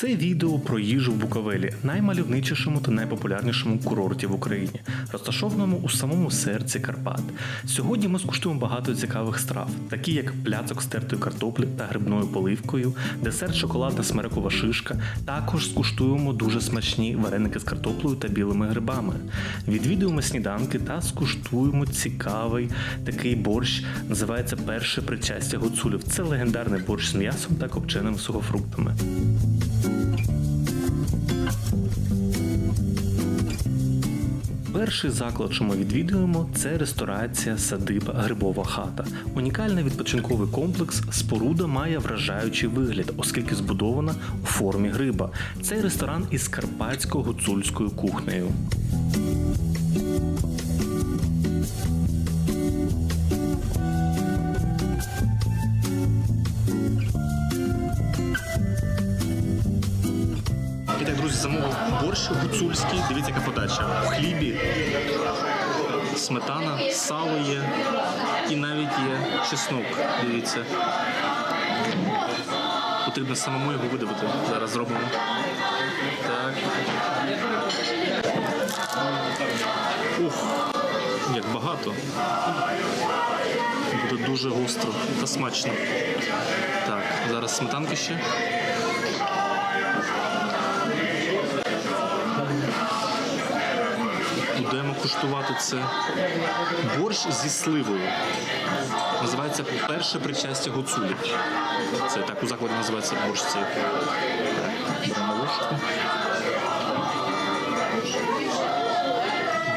Це відео про їжу в Буковелі, наймальовничішому та найпопулярнішому курорті в Україні, розташованому у самому серці Карпат. Сьогодні ми скуштуємо багато цікавих страв, такі як пляцок з тертої картоплі та грибною поливкою, десерт шоколадна смерекова шишка. Також скуштуємо дуже смачні вареники з картоплею та білими грибами. Відвідуємо сніданки та скуштуємо цікавий такий борщ. Називається перше причастя гуцулів. Це легендарний борщ з м'ясом та копченими сухофруктами. Перший заклад, що ми відвідуємо, це ресторація садиба Грибова хата. Унікальний відпочинковий комплекс споруда має вражаючий вигляд, оскільки збудована у формі гриба. Цей ресторан із карпатсько-гуцульською кухнею. Гуцульський. Дивіться, яка подача. В хлібі, сметана, сало є і навіть є чеснок. Дивіться. Потрібно самому його видавити. Зараз зробимо. Так. Ух, як багато. Буде дуже гостро та смачно. Так, зараз сметанки ще. Будемо куштувати це борщ зі сливою. Називається перше причастя гуцулів. Це так у закладі називається борщ цей.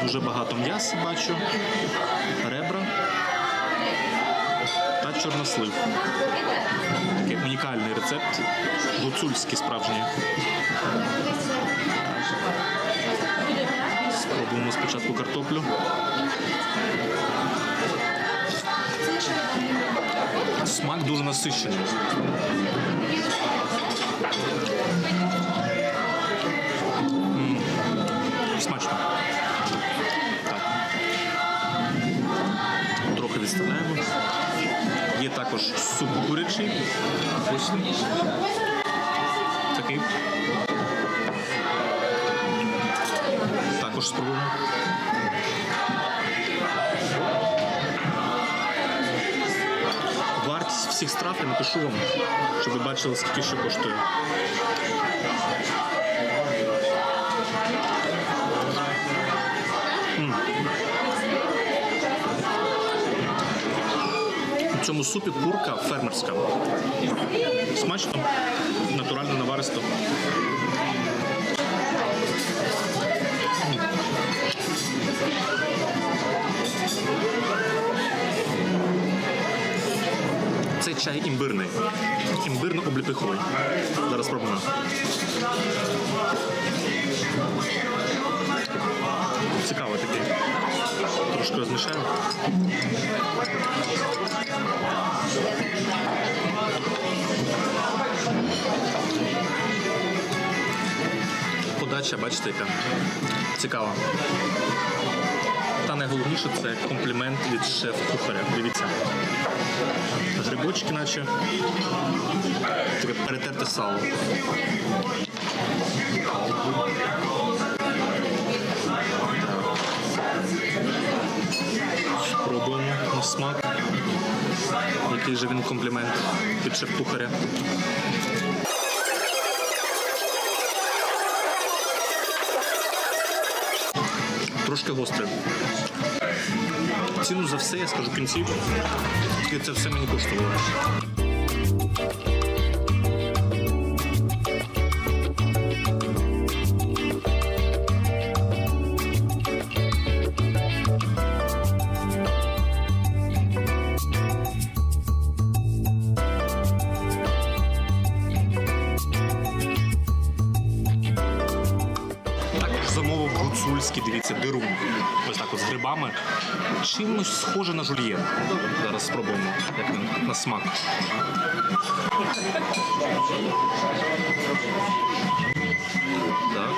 Дуже багато м'яса бачу, ребра та чорнослив. Такий унікальний рецепт, гуцульський справжній. Спробуємо спочатку картоплю. Смак дуже насичений. Смачно. Так. Трохи відставляємо. Є також суп курячий. Такий. Також. Вартість всіх страв я напишу вам, щоб ви бачили, скільки що коштує. М. У цьому супі курка фермерська. Смачно, натурально наваристо. Чай імбирний. Імбирно-обліпиховий. Зараз спробуємо. Цікавий такий. Трошки розмішаю. Подача, бачите, яка цікава. Та найголовніше це комплімент від шеф-кухаря. Дивіться. Грибочки, наче таке перетерте сало. Спробуємо на смак. Який же він комплімент від шеф-кухаря. Трошки гостре. Ціну за все я скажу в кінці. І це все мені коштувало. Чимось схоже на жульєн. Зараз спробуємо, як він на смак. Так.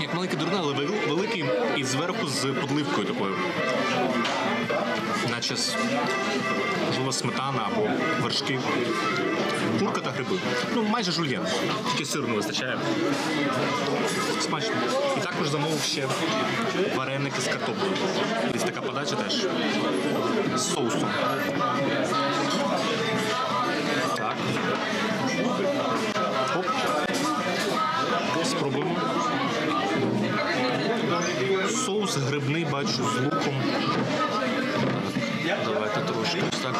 Як маленький дурна, але великий і зверху з подливкою такою. Наче можливо сметана або вершки. Курка та гриби. Ну, майже жульєн. Тільки сиру не вистачає. Смачно. І також замовив ще вареники з картоплею. Ось така подача теж. З соусом. Соус грибний бачу з луком. Давайте трошки ось так.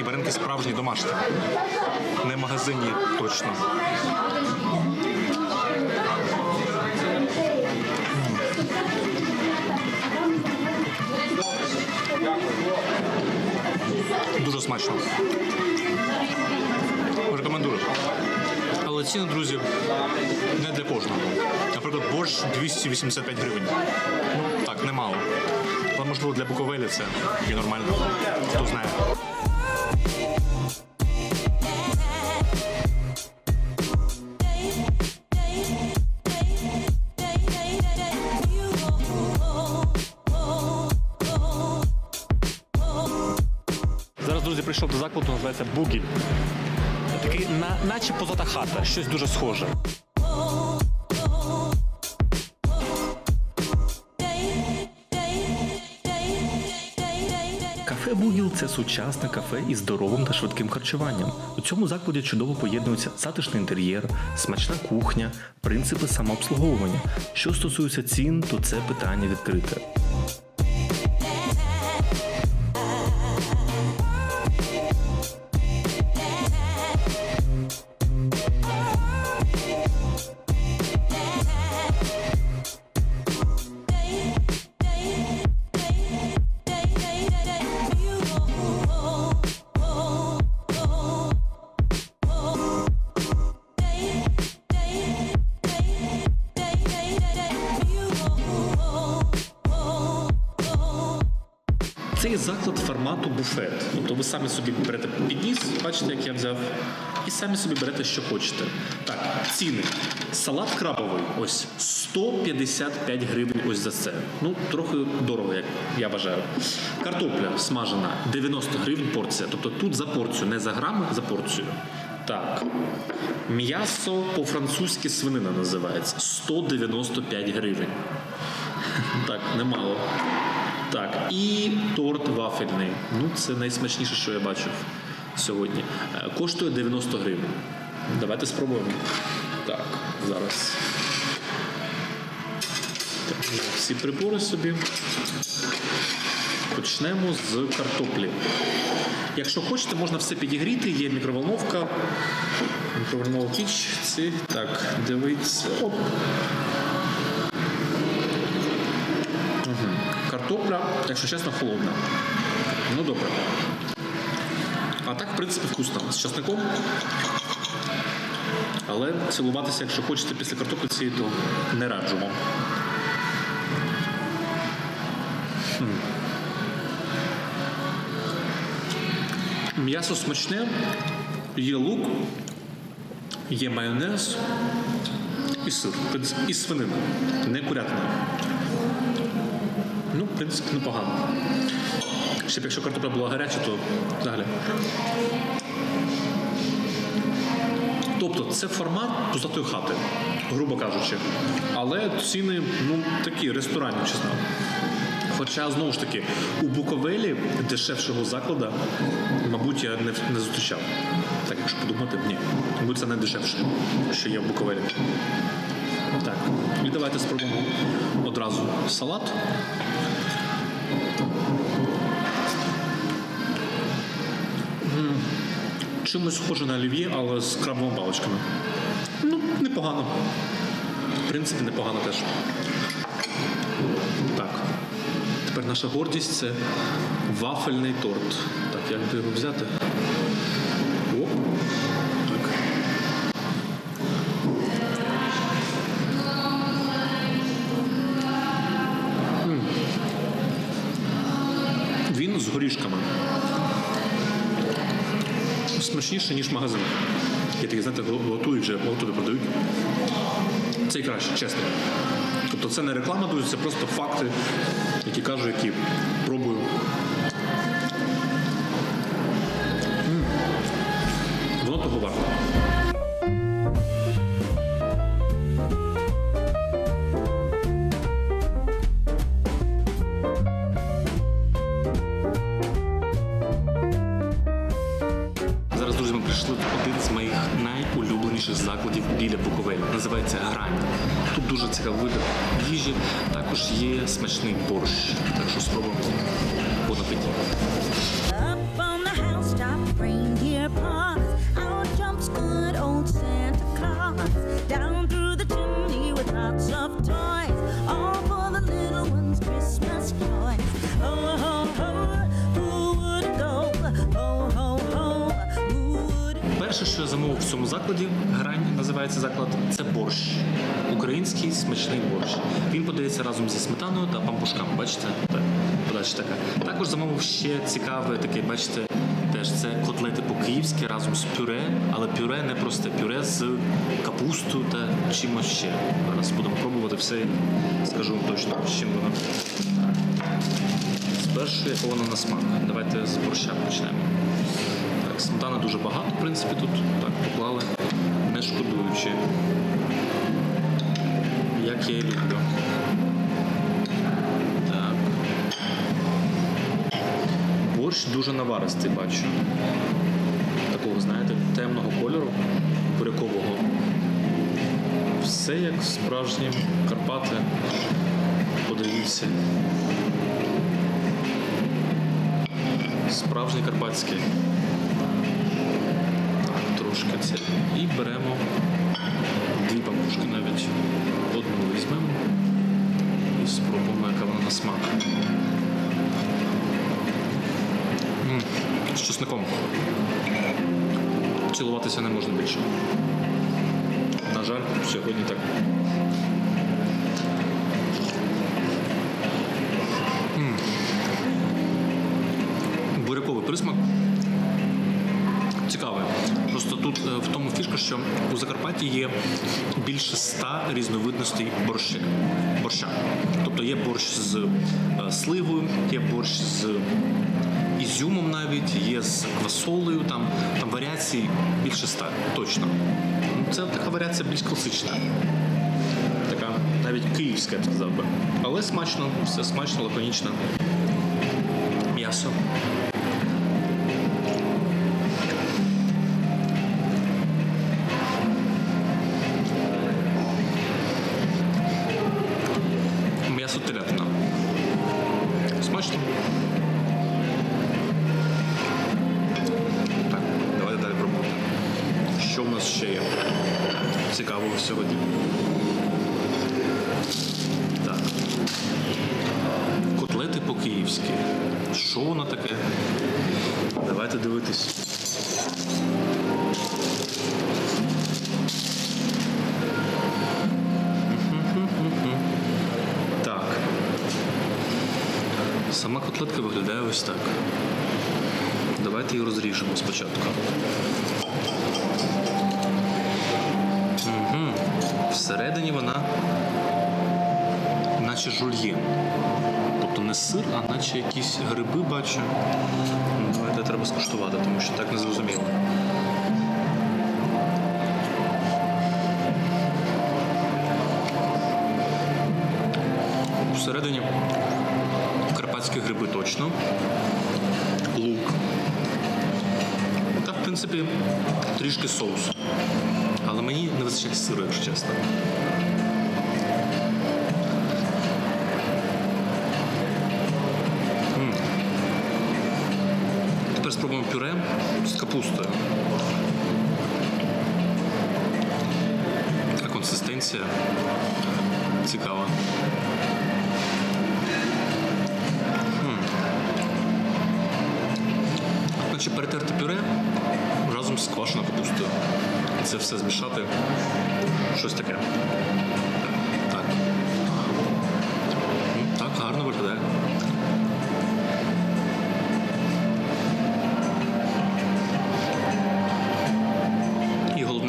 І вареники справжні домашні. Не магазинні точно. Дуже смачно. Рекомендую. Але ціни, друзі, не для кожного. Наприклад, борщ 285 гривень. Ну, так, немало. Але можливо для Буковелі це і нормально. Хто знає. Зараз, друзі, прийшов до закладу, називається Бугі. Такий, на, наче позата хата, щось дуже схоже. Кафе Бугіл це сучасне кафе із здоровим та швидким харчуванням. У цьому закладі чудово поєднуються затишний інтер'єр, смачна кухня, принципи самообслуговування. Що стосується цін, то це питання відкрите. Заклад формату буфет. Тобто ви самі собі берете підніс, бачите, як я взяв, і самі собі берете, що хочете. Так, ціни. Салат крабовий, ось 155 гривень ось за це. Ну, трохи дорого, як я вважаю. Картопля смажена 90 гривень порція. Тобто тут за порцію, не за грами, за порцію. Так. М'ясо по-французьки свинина називається 195 гривень. Так, немало. Так, і торт вафельний. Ну, це найсмачніше, що я бачив сьогодні. Е, Коштує 90 гривень. Давайте спробуємо. Так, зараз. Так, всі прибори собі. Почнемо з картоплі. Якщо хочете, можна все підігріти. Є мікроволновка, мікроволнова піч. Так, дивіться. Оп. Картопля, якщо чесно, холодна. Ну добре. А так, в принципі, вкусно. З часником. Але цілуватися, якщо хочете після картоплі цієї, то не раджу вам. М'ясо смачне, є лук, є майонез і сир. І свинина, не курятина. Ну, в принципі, непогано. Ще б якщо картопля була гаряча, то взагалі. Тобто це формат пузатої хати, грубо кажучи. Але ціни ну, такі ресторанні, чесно. Хоча, знову ж таки, у Буковелі дешевшого закладу, мабуть, я не, не зустрічав. Так, якщо подумати, ні. Мабуть, це найдешевше, що є в Буковелі. Так, і давайте спробуємо одразу салат. Чимось схоже на олів'є, але з крабовими паличками. Ну, непогано. В принципі, непогано теж. Так. Тепер наша гордість це вафельний торт. Так, як би його взяти? Горішками. Смачніше, ніж в магазинах. Я такі, знаєте, готують вже, готові продають. Цей краще, чесно. Тобто це не реклама, друзі, це просто факти, які кажу, які пробую. Є смачний борщ. Замовив в цьому закладі, грань називається заклад, це борщ. Український смачний борщ. Він подається разом зі сметаною та пампушками. Бачите? Так, подача така. Також замовив ще цікаве таке, бачите, теж це котлети по-київськи разом з пюре, але пюре не просте пюре з капустою та чимось ще. Зараз будемо пробувати все. Скажу вам точно, з чим воно. Спершу як воно на смак. Давайте з борща почнемо. Так, дуже багато, в принципі, тут так поклали, не шкодуючи. Як я і люблю. Так. Борщ дуже наваристий, бачу. Такого, знаєте, темного кольору, бурякового. Все як справжні Карпати. Подивіться. Справжній карпатський. Так. І беремо дві пампушки навіть. Одну візьмемо і спробуємо, яка вона на смак. З чесником. Цілуватися не можна більше. На жаль, сьогодні так. Що у Закарпатті є більше ста різновидностей борща. борща. Тобто є борщ з е, сливою, є борщ з ізюмом навіть, є з квасолею, там, там варіацій більше ста, точно. Це така варіація більш класична. Така навіть київська, я сказав би. Але смачно, все смачно, лаконічно. М'ясо Давайте дивитись. Так. Сама котлетка виглядає ось так. Давайте її розріжемо спочатку. Угу. Всередині вона наче жульєн. Тобто не сир, а наче якісь гриби бачу. Скуштувати, тому що так не зрозуміло. Всередині карпатські гриби точно. Лук. Та, в принципі, трішки соусу. Але мені не вистачає сиру, якщо чесно. Тепер пюре з капустою. Така консистенція цікава. Значить, перетерти пюре разом з квашеною капустою. Це все змішати. Щось таке.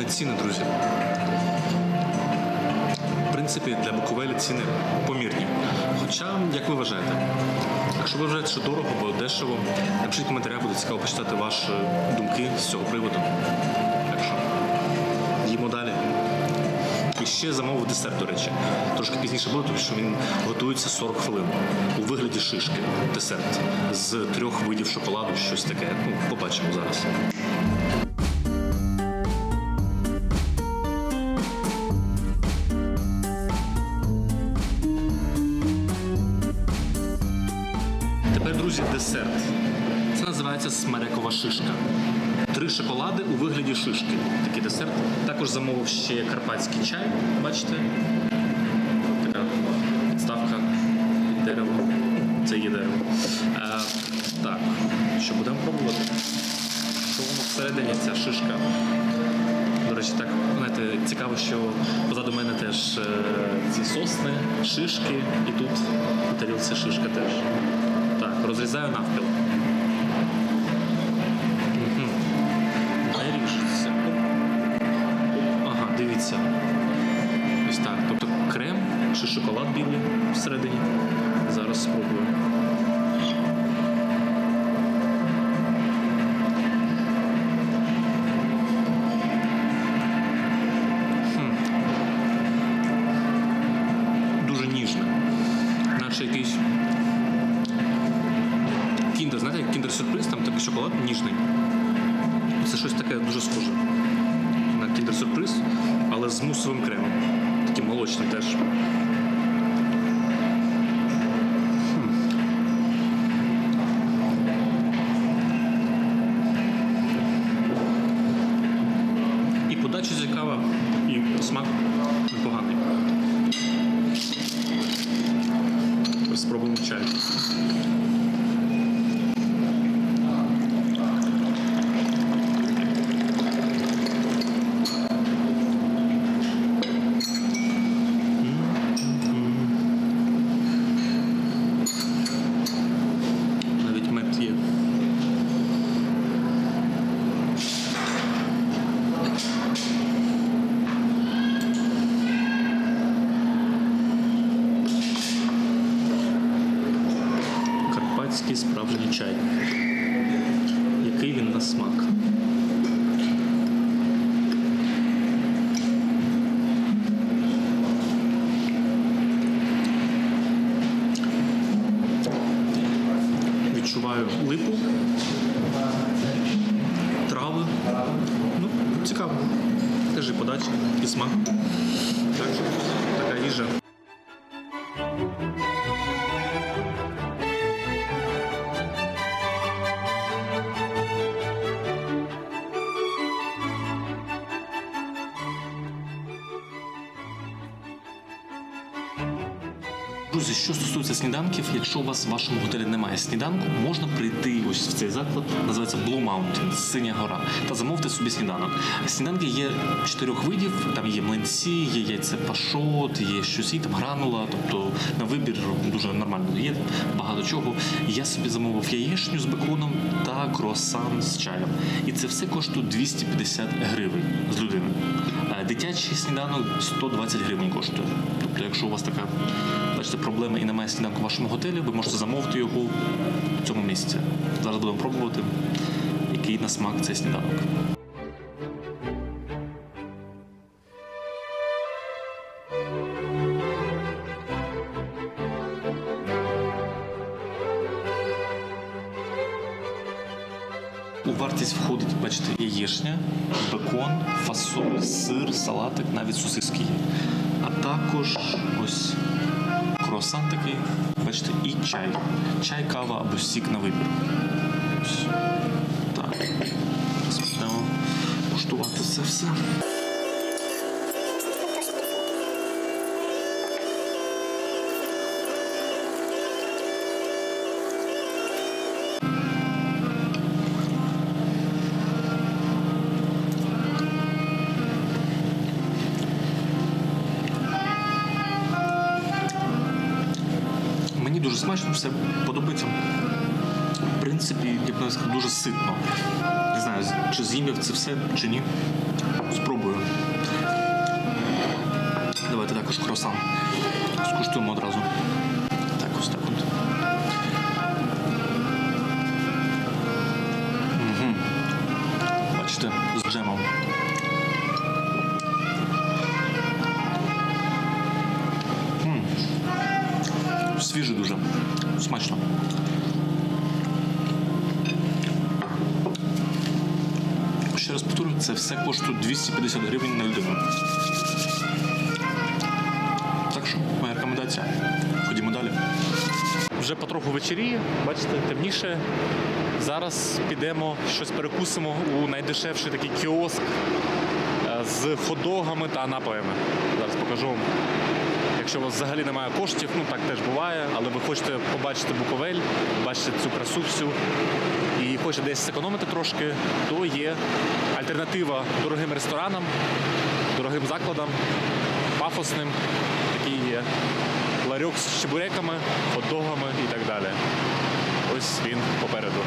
Ціни, друзі. В принципі, для Буковелі ціни помірні. Хоча, як ви вважаєте, якщо ви вважаєте, що дорого або дешево, напишіть в коментарях, буде цікаво почитати ваші думки з цього приводу. Так що, їмо далі. І ще замовив десерт, до речі. Трошки пізніше буде, тому що він готується 40 хвилин у вигляді шишки. Десерт з трьох видів шоколаду, щось таке. Ну, побачимо зараз. Шишка. Три шоколади у вигляді шишки. Такий десерт. Також замовив ще карпатський чай. Бачите? Така підставка дерева. Це є дерево. Е, так, що будемо пробувати? Що воно всередині ця шишка? До речі, так, знаєте, цікаво, що позаду мене теж е, ці сосни, шишки, і тут тарілці шишка теж. Так, розрізаю навпіл. Всередині. Зараз спробую. Липу, трави. Ну, цікаво. Теж і подача, і смак. Стосується сніданків, якщо у вас в вашому готелі немає сніданку, можна прийти ось в цей заклад, називається Blue Mountain, Синя гора, та замовити собі сніданок. Сніданки є чотирьох видів: там є млинці, є яйце пашот, є щось там гранула. Тобто на вибір дуже нормально є багато чого. Я собі замовив яєчню з беконом та круасан з чаєм. І це все коштує 250 гривень з людини. Е, Дитячий сніданок 120 гривень коштує. Тобто, якщо у вас така бачите, проблема і немає сніданку в вашому готелі, ви можете замовити його в цьому місці. Зараз будемо пробувати, який на смак цей сніданок. У вартість входить, бачите, яєшня, бекон, фасоль, сир, салатик, навіть сосиски. Також ось круасан такий, бачите, і чай. Чай, кава або сік на вибір. Ось. Так. Будемо куштувати це все. Все подобається. В принципі, я б навіть сказав, дуже ситно. Не знаю, чи з'їм я це все, чи ні. Спробую. Давайте також круасан. Скуштуємо одразу. 250 гривень на людину. Так що, моя рекомендація. Ходімо далі. Вже потроху вечеріє, бачите, темніше. Зараз підемо щось перекусимо у найдешевший такий кіоск е, з хот-догами та напоями. Зараз покажу вам. Якщо у вас взагалі немає коштів, ну так теж буває, але ви хочете побачити Буковель, бачити цю красу всю і хочете десь зекономити трошки, то є альтернатива дорогим ресторанам, дорогим закладам, пафосним. Такий є ларьок з чебуреками, хот-догами і так далі. Ось він попереду.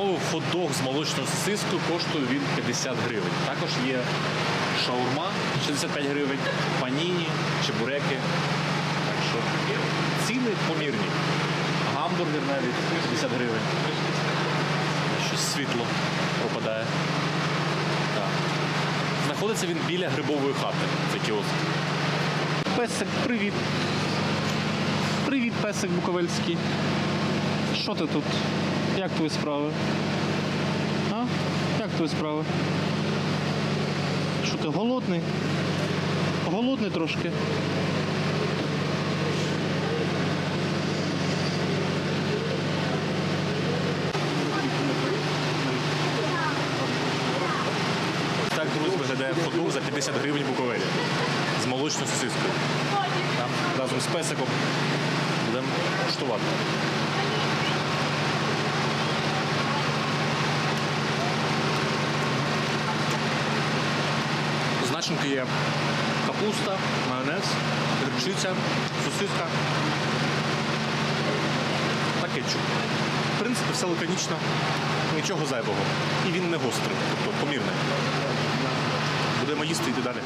Замовив хот-дог з молочною сосискою, коштує він 50 гривень. Також є шаурма 65 гривень, паніні, чебуреки. Так що ціни помірні. Гамбургер навіть 50 гривень. Щось світло пропадає. Так. Знаходиться він біля грибової хати, цей кіоск. Песик, привіт. Привіт, песик Буковельський. Що ти тут? Як твої справи? А? Як твої справи? Що ти голодний? Голодний трошки. Так, друзі, виглядає хот-дог за 50 гривень Буковелі. З молочною сосискою. Разом з песиком будемо куштувати. Значинки є капуста, майонез, грибчиця, сосиска та кетчуп. В принципі, все лаконічно, нічого зайвого. І він не гострий, тобто помірний. Будемо їсти йти далі.